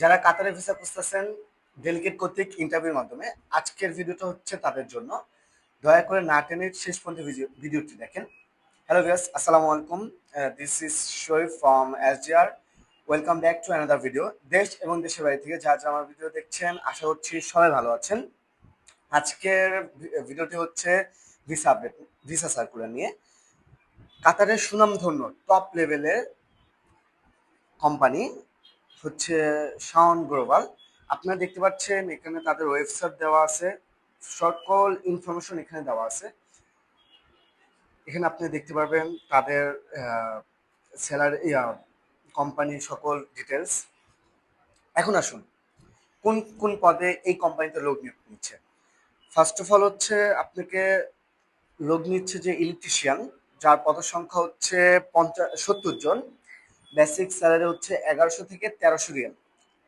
যারা কাতারে ভিসা খুঁজতেছেন ডেলিগেট কর্তৃক ইন্টারভিউর মাধ্যমে, আজকের ভিডিওটা হচ্ছে তাদের জন্য। দয়া করে না টেনে শেষ পর্যন্ত ভিডিও- ভিডিওটি দেখেন। হ্যালো ভিউয়ার্স আসসালামু আলাইকুম। This is Sharif from SDR welcome back to another video দেশ এবং দেশের বাড়ি থেকে যা যা আমার ভিডিও দেখছেন, আশা করছি সবাই ভালো আছেন। আজকের ভিডিওটি হচ্ছে ভিসা আপডেট ভিসা সার্কুলার নিয়ে। কাতারের সুনামধন্য টপ লেভেলের কোম্পানি হচ্ছে শাওন গ্লোবাল আপনারা দেখতে পাচ্ছেন, এখানে তাদের ওয়েবসাইট দেওয়া আছে। সকল ইনফরমেশন এখানে দেওয়া আছে। এখানে আপনি দেখতে পারবেন তাদের স্যালারি কোম্পানির সকল ডিটেলস এখন আসুন, কোন কোন পদে এই কোম্পানিতে লোক নিয়োগ নিচ্ছে? ফার্স্ট অফ অল হচ্ছে আপনাকে লোক নিচ্ছে যে ইলেকট্রিশিয়ান যার পদ সংখ্যা হচ্ছে পঞ্চাশ সত্তর জন। বেসিক স্যালারি হচ্ছে এগারোশো থেকে তেরোশো রিয়াল।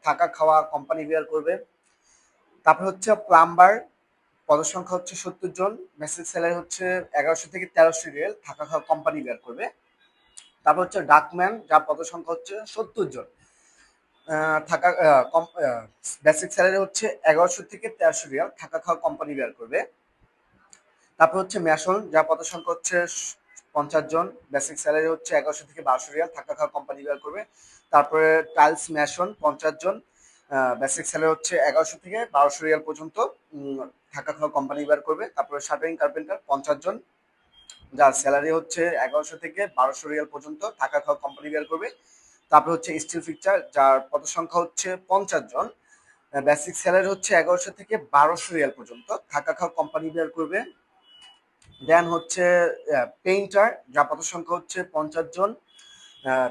থাকা, খাওয়া কোম্পানি বিয়ার করবে। তারপর হচ্ছে প্লাম্বার পদসংখ্যা হচ্ছে সত্তর জন। বেসিক স্যালারি হচ্ছে এগারোশো থেকে তেরোশো রিয়াল। থাকা, খাওয়া কোম্পানি বিয়ার করবে। তারপর হচ্ছে ডাকম্যান যার পদসংখ্যা হচ্ছে সত্তর জন। থাকা বেসিক স্যালারি হচ্ছে এগারোশো থেকে তেরোশো রিয়াল। থাকা, খাওয়া কোম্পানি বিয়ার করবে। তারপর হচ্ছে ম্যাশন যার পদসংখ্যা হচ্ছে পঞ্চাশ জন। বেসিক স্যালারি হচ্ছে এগারোশো থেকে বারোশো রিয়াল। থাকা খাওয়া কোম্পানি বিয়ার করবে। তারপরে টাইলস ম্যাশন পঞ্চাশ জন। বেসিক স্যালারি হচ্ছে এগারোশো থেকে বারোশো রিয়াল পর্যন্ত। থাকা খাওয়া কোম্পানি বিয়ার করবে। তারপরে শাটারিং কার্পেন্টার পঞ্চাশ জন। যার স্যালারি হচ্ছে এগারোশো থেকে বারোশো রিয়াল পর্যন্ত থাকা খাওয়া কোম্পানি বিয়ার করবে। তারপরে হচ্ছে স্টিল ফিকচার যার পদ সংখ্যা হচ্ছে পঞ্চাশ জন। বেসিক স্যালারি হচ্ছে এগারোশো থেকে বারোশো রিয়াল পর্যন্ত। থাকা খাওয়া কোম্পানি বিয়ার করবে। দেন হচ্ছে পেইন্টার যার পদসংখ্যা হচ্ছে পঞ্চাশ জন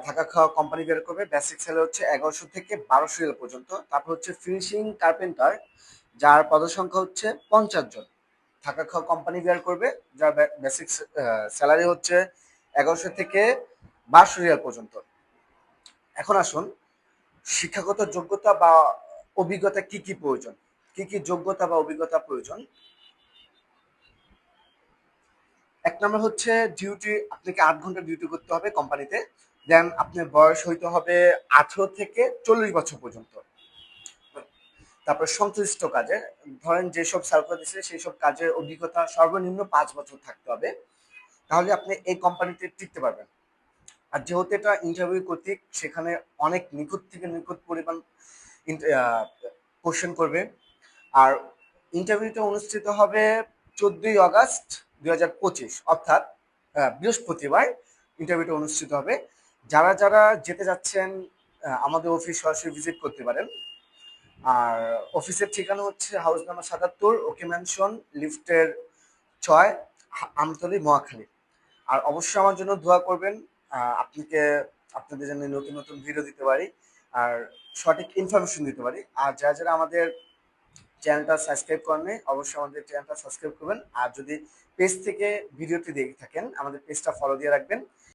থাকা খাওয়া কোম্পানি বের করবে। বেসিক স্যালারি হচ্ছে এগারোশো থেকে বারোশো রিয়াল পর্যন্ত। তারপর হচ্ছে ফিনিশিং কার্পেন্টার যার পদসংখ্যা হচ্ছে পঞ্চাশ জন, থাকা খাওয়া কোম্পানি বের করবে, যার বেসিক স্যালারি হচ্ছে এগারোশো থেকে বারোশো রিয়াল পর্যন্ত। এখন আসুন, শিক্ষাগত যোগ্যতা বা অভিজ্ঞতা কি কি প্রয়োজন? কি কি যোগ্যতা বা অভিজ্ঞতা প্রয়োজন? এক নম্বর হচ্ছে ডিউটি আপনাকে আট ঘণ্টা ডিউটি করতে হবে কোম্পানিতে দেন আপনার বয়স হইতে হবে আঠারো থেকে চল্লিশ বছর পর্যন্ত। তারপর সংশ্লিষ্ট কাজে, ধরেন যেসব সার্কুলার দিচ্ছে সেই সব কাজের অভিজ্ঞতা সর্বনিম্ন পাঁচ বছর থাকতে হবে। তাহলে আপনি এই কোম্পানিতে টিকতে পারবেন। আর যেহেতু এটা ইন্টারভিউ কর্তৃক, সেখানে অনেক নিখুঁত থেকে নিখুঁত পরিমাণ কোশ্চেন করবে। আর ইন্টারভিউটা অনুষ্ঠিত হবে চোদ্দই আগস্ট। দুই হাজার পঁচিশ, অর্থাৎ বৃহস্পতিবার ইন্টারভিউটা অনুষ্ঠিত হবে। যারা যারা যেতে যাচ্ছেন আমাদের অফিস সরাসরি ভিজিট করতে পারেন। আর অফিসের ঠিকানা হচ্ছে হাউস নাম্বার সাতাত্তর ওকে ম্যানশন লিফটের ছয় আমতলি, মহাখালী। আর অবশ্যই আমার জন্য দোয়া করবেন আপনাকে, আপনাদের জন্য নতুন নতুন ভিডিও দিতে পারি, আর সঠিক ইনফরমেশন দিতে পারি। আর যারা যারা আমাদের চ্যানেলটা সাবস্ক্রাইব করেন অবশ্যই আমাদের চ্যানেলটা সাবস্ক্রাইব করবেন। আর যদি পেজ থেকে ভিডিওটি দেখে থাকেন, আমাদের পেজটা ফলো দিয়ে রাখবেন।